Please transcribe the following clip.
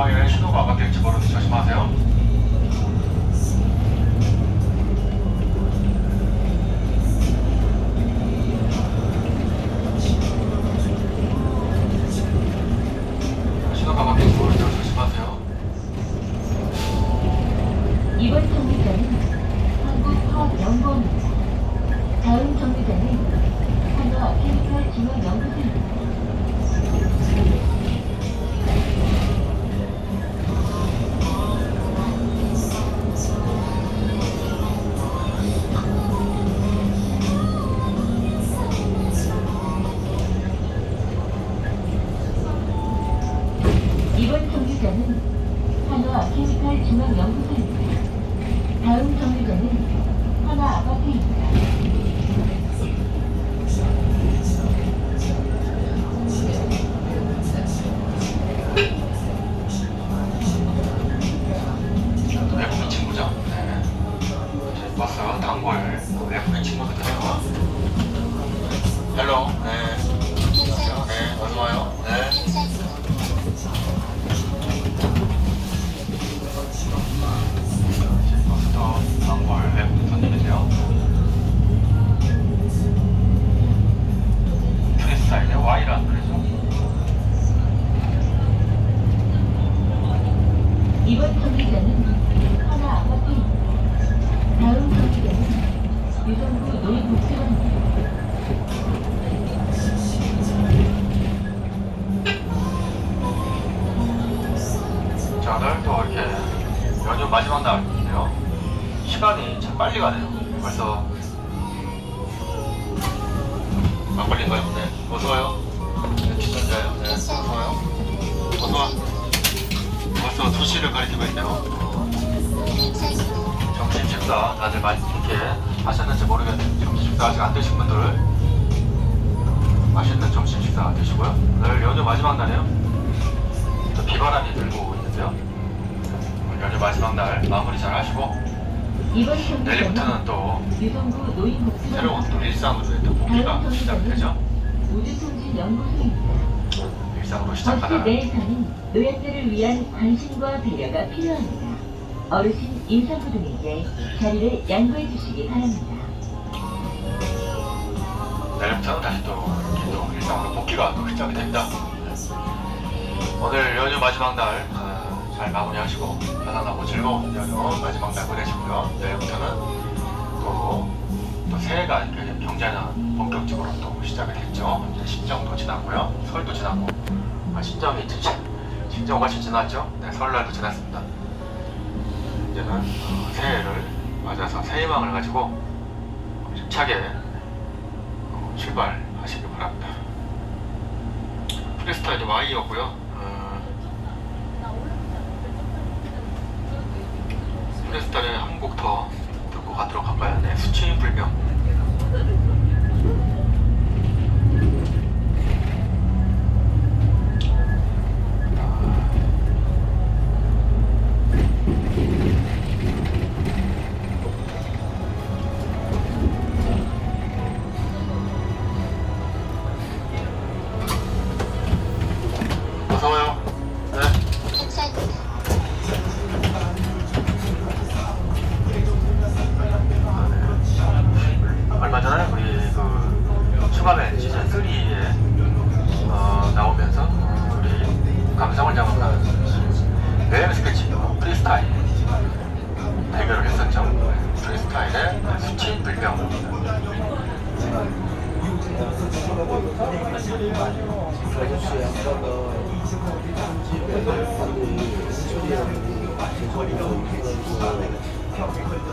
전방에 신호가 바뀔지 모르니 조심하세요. 이번 정류장은 한국화연구원입니다. 다음 정류장은 한화 케미칼 중앙연 다음 정류장은 하나. 네. 저희 버스 단골 외국인 친구들이에요. 헬로. 네. Y라는 노래죠. 이번 정류장은 하나 아파트입니다. 다음 정류장은 유성구 노인복지관입니다. 자, 오늘 또 이렇게 연휴 마지막 날인데요. 시간이 참 빨리 가네요. 벌써 막걸리인가요? 네. 어서와요. 어서와요. 어서와. 벌써 2시를 가리키고 있네요. 점심 식사 다들 이렇게 하셨는지 모르겠는데 점심 식사 아직 안 드신 분들 맛있는 점심 식사 드시고요. 오늘 연휴 마지막 날이에요. 또 비바람이 들고 있는데요. 오늘 연휴 마지막 날 마무리 잘 하시고 내일부터는 또 새로운 또 일상으로 또 복귀가 시작되죠. 우주통진 연구소입니다. 일상으로 버스 시작하다 내에서는 노약자를 위한 관심과 배려가 필요합니다. 어르신 임산부 등에게 자리를 양보해 주시기 바랍니다. 내일부터는 다시 또 이렇게 또 일상으로 복귀가 또 시작이 됩니다. 오늘 연휴 마지막 날잘 마무리하시고 편안하고 즐거운 연휴 마지막 날 보내시고요. 내일부터는 또, 또 새해가 이렇게 경제는 본격적으로 또 시작이 됐죠. 이제 신정도 지났고요. 설도 지났고 아, 신정이 진짜 신정 훨씬 지났죠. 네, 설날도 지났습니다. 이제는 어, 새해를 맞아서 새 희망을 가지고 힘차게 어, 출발하시기 바랍니다. 프리스타일이 Y였고요. 어, 프리스타일에 한곡 더 듣고 가도록 할까요? 네, 수치인 불명. 아저씨 아빠가 집에서 하고 소리하고 제소리하고 그래가지고